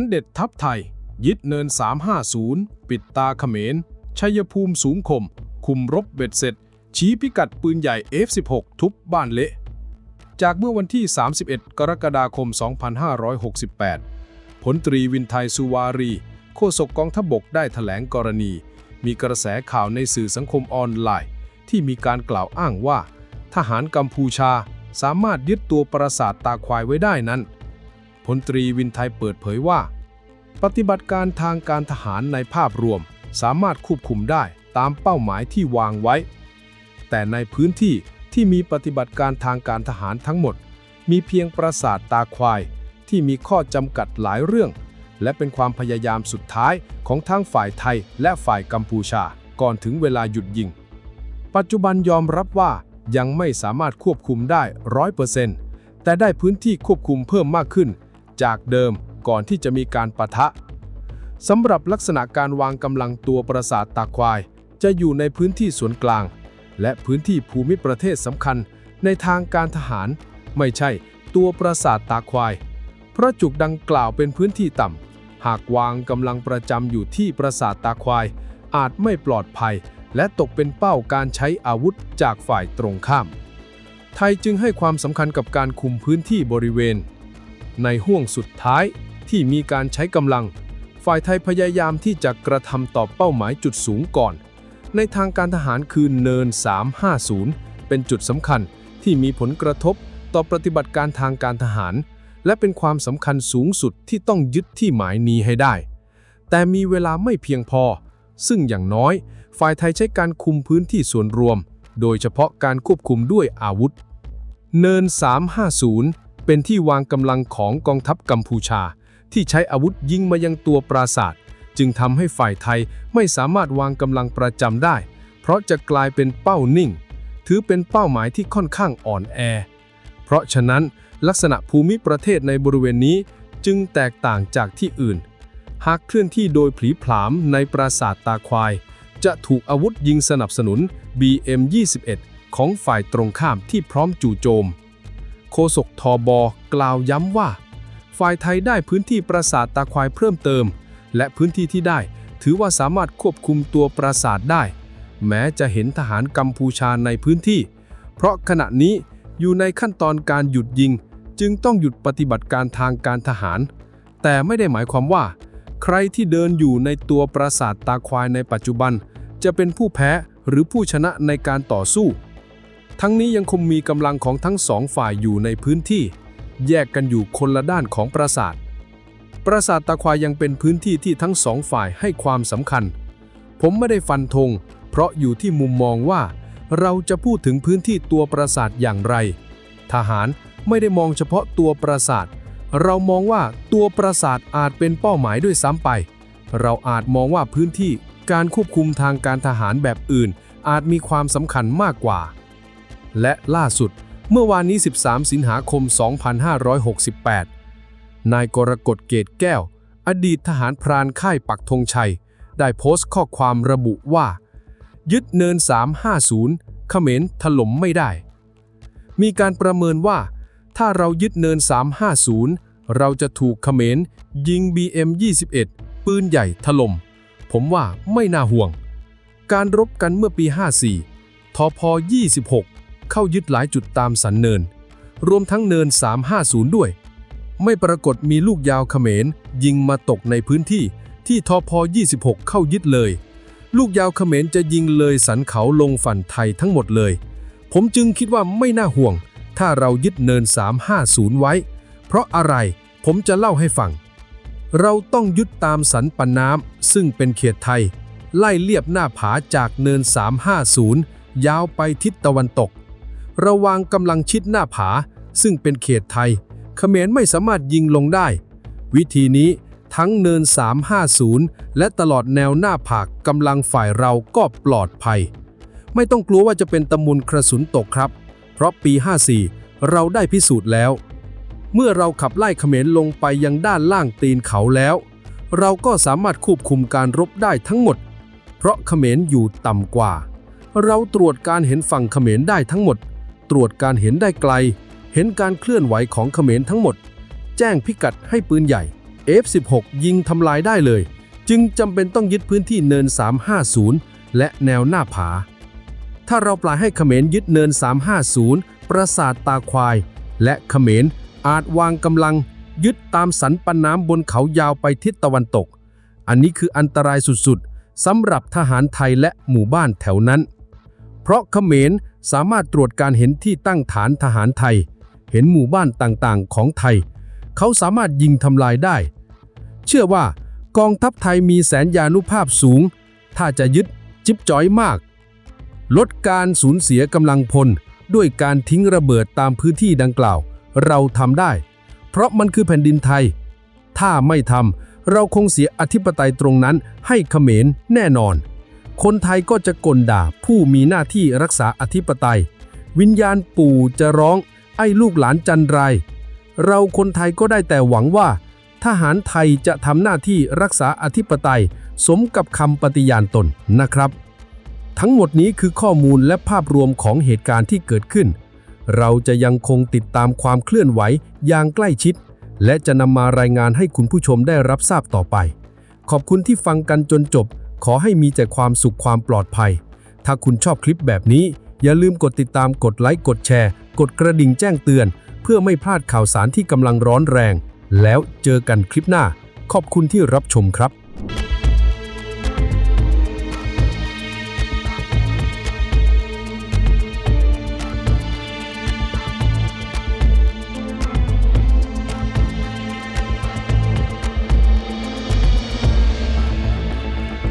นเด็ดทัพไทย ยึดเนิน 350 ปิดตาเขมร ชัยภูมิสูงคม คุมรบเบ็ดเสร็จ ชี้พิกัดปืนใหญ่ F16 ทุบบ้านเละ จากเมื่อวันที่ 31 กรกฎาคม 2568 ผลตรีวินไทยสุวารีโฆษกกองทบกได้ถแถลงกรณี มีกระแสข่าวในสื่อสังคมออนไลน์ ที่มีการกล่าวอ้างว่า ทหารกัมพูชาสามารถยึดตัวปราสาทตาควายไว้ได้นั้น พลตรีวินไทยเปิดเผยว่า ปฏิบัติการทางการทหารในภาพรวมสามารถควบคุมได้ตามเป้าหมายที่วางไว้ แต่ในพื้นที่ที่มีปฏิบัติการทางการทหารทั้งหมด มีเพียงปราสาทตาควาย ที่มีข้อจำกัดหลายเรื่อง และเป็นความพยายามสุดท้ายของทั้งฝ่ายไทยและฝ่ายกัมพูชาก่อนถึงเวลาหยุดยิง ปัจจุบันยอมรับว่ายังไม่สามารถควบคุมได้ร้อยเปอร์เซ็นต์แต่ได้พื้นที่ควบคุมเพิ่มมากขึ้น จากเดิมก่อนที่จะมีการปะทะสำหรับลักษณะการวางกำลังตัวปราสาทตาควาย จะอยู่ในพื้นที่ส่วนกลาง และพื้นที่ภูมิประเทศสำคัญในทางการทหาร ไม่ใช่ตัวปราสาทตาควาย เพราะจุดดังกล่าวเป็นพื้นที่ต่ำ หากวางกำลังประจำอยู่ที่ปราสาทตาควาย อาจไม่ปลอดภัย และตกเป็นเป้าการใช้อาวุธจากฝ่ายตรงข้าม ไทยจึงให้ความสำคัญกับการคุมพื้นที่บริเวณ ในห่วงสุดท้ายที่มีการใช้กำลัง ฝ่ายไทยพยายามที่จะกระทำต่อเป้าหมายจุดสูงก่อน ในทางการทหารคือเนิน 350 เป็นจุดสำคัญที่มีผลกระทบต่อปฏิบัติการทางการทหาร และเป็นความสำคัญสูงสุดที่ต้องยึดที่หมายนี้ให้ได้ แต่มีเวลาไม่เพียงพอ ซึ่งอย่างน้อย ฝ่ายไทยใช้การคุมพื้นที่ส่วนรวม โดยเฉพาะการควบคุมด้วยอาวุธ เนิน 350 เป็นที่วางกำลังของกองทัพกัมพูชา ที่ใช้อาวุธยิงมายังตัวปราสาทจึงทำให้ฝ่ายไทยไม่สามารถวางกำลังประจำได้ เพราะจะกลายเป็นเป้านิ่ง ถือเป็นเป้าหมายที่ค่อนข้างอ่อนแอ เพราะฉะนั้นลักษณะภูมิประเทศในบริเวณนี้จึงแตกต่างจากที่อื่น หากเคลื่อนที่โดยผีผลามในปราสาทตาควาย จะถูกอาวุธยิงสนับสนุน BM-21 ของฝ่ายตรงข้ามที่พร้อมจู่โจม โฆษกทอบกล่าวย้ำว่า ฝ่ายไทยได้พื้นที่ปราสาทตาควายเพิ่มเติม และพื้นที่ที่ได้ถือว่าสามารถควบคุมตัวปราสาทได้ แม้จะเห็นทหารกัมพูชาในพื้นที่ เพราะขณะนี้อยู่ในขั้นตอนการหยุดยิง จึงต้องหยุดปฏิบัติการทางการทหาร แต่ไม่ได้หมายความว่า ใครที่เดินอยู่ในตัวปราสาทตาควายในปัจจุบัน จะเป็นผู้แพ้หรือผู้ชนะในการต่อสู้ ทั้งนี้ยังคงมีกำลังของทั้งสองฝ่ายอยู่ในพื้นที่ แยกกันอยู่คนละด้านของปราสาท ปราสาทตาควายยังเป็นพื้นที่ที่ทั้งสองฝ่ายให้ความสำคัญ ผมไม่ได้ฟันธงเพราะอยู่ที่มุมมองว่า เราจะพูดถึงพื้นที่ตัวปราสาทอย่างไร ทหารไม่ได้มองเฉพาะตัวปราสาท เรามองว่าตัวปราสาทอาจเป็นเป้าหมายด้วยซ้ำไป เราอาจมองว่าพื้นที่การควบคุมทางการทหารแบบอื่น อาจมีความสำคัญมากกว่า และล่าสุดเมื่อวานนี้ 13 สิงหาคม 2568 นายกรกฎเกตแก้ว อดีตทหารพรานค่ายปักธงชัย ได้โพสต์ข้อความระบุว่า ยึดเนิน 350 เขมรถล่มไม่ได้ มีการประเมินว่า ถ้าเรายึดเนิน 350 เราจะถูกเขมรยิง BM21 ปืนใหญ่ถล่ม ผมว่าไม่น่าห่วง การรบกันเมื่อปี 54 ทพ 26 เข้ายึดหลายจุดตามสันเนิน รวมทั้งเนิน 350 ด้วย ไม่ปรากฏมีลูกยาวเขมร ยิงมาตกในพื้นที่ที่ทพ26 เข้ายึดเลย ลูกยาวเขมรจะยิงเลยสันเขาลงฝั่งไทยทั้งหมดเลย ผมจึงคิดว่าไม่น่าห่วง ถ้าเรายึดเนิน 350 ไว้ เพราะอะไรผมจะเล่าให้ฟัง เราต้องยึดตามสันปันน้ำซึ่งเป็นเขตไทย ไล่เลียบหน้าผาจากเนิน 350 ยาวไปทิศตะวันตก ระวางกำลังชิดหน้าผา ซึ่งเป็นเขตไทยเขมรไม่สามารถยิงลงได้ วิธีนี้ทั้งเนิน 350 และตลอดแนวหน้าผากกำลังฝ่ายเราก็ปลอดภัย ไม่ต้องกลัวว่าจะเป็นตะมุนกระสุนตกครับ เพราะปี 54 เราได้พิสูจน์แล้ว เมื่อเราขับไล่เขมรลงไปยังด้านล่างตีนเขาแล้ว เราก็สามารถควบคุมการรบได้ทั้งหมด เพราะเขมรอยู่ต่ำกว่า เราตรวจการเห็นฝั่งเขมรได้ทั้งหมด ตรวจการเห็นได้ไกล เห็นการเคลื่อนไหวของเขมรทั้งหมด แจ้งพิกัดให้ปืนใหญ่ F16 ยิงทำลายได้เลย จึงจำเป็นต้องยึดพื้นที่เนิน 350 และแนวหน้าผา ถ้าเราปล่อยให้เขมรยึดเนิน 350 ปราสาทตาควาย และเขมรอาจวางกำลังยึดตามสันปันน้ำบนเขายาวไปทิศตะวันตก อันนี้คืออันตรายสุดๆสำหรับทหารไทยและหมู่บ้านแถวนั้น เพราะเขมรสามารถตรวจการเห็นที่ตั้งฐานทหารไทย เห็นหมู่บ้านต่างๆ ของไทย เขาสามารถยิงทำลายได้ เชื่อว่ากองทัพไทยมีแสนยานุภาพสูง ถ้าจะยึดจิ๊บจ้อยมาก ลดการสูญเสียกำลังพลด้วยการทิ้งระเบิดตามพื้นที่ดังกล่าว เราทำได้ เพราะมันคือแผ่นดินไทย ถ้าไม่ทำเราคงเสียอธิปไตยตรงนั้นให้เขมรแน่นอน คนไทยก็จะกลด่าผู้มีหน้าที่รักษาอธิปไตย วิญญาณปู่จะร้องไอ้ลูกหลานจันไร เราคนไทยก็ได้แต่หวังว่า ทหารไทยจะทำหน้าที่รักษาอธิปไตย สมกับคำปฏิญาณตนนะครับ ทั้งหมดนี้คือข้อมูลและภาพรวมของเหตุการณ์ที่เกิดขึ้น เราจะยังคงติดตามความเคลื่อนไหวอย่างใกล้ชิด และจะนำมารายงานให้คุณผู้ชมได้รับทราบต่อไป ขอบคุณที่ฟังกันจนจบ ขอให้มีแต่ความสุขความปลอดภัย ถ้าคุณชอบคลิปแบบนี้ อย่าลืมกดติดตามกดไลค์กดแชร์ กดกระดิ่งแจ้งเตือน เพื่อไม่พลาดข่าวสารที่กำลังร้อนแรง แล้วเจอกันคลิปหน้า ขอบคุณที่รับชมครับ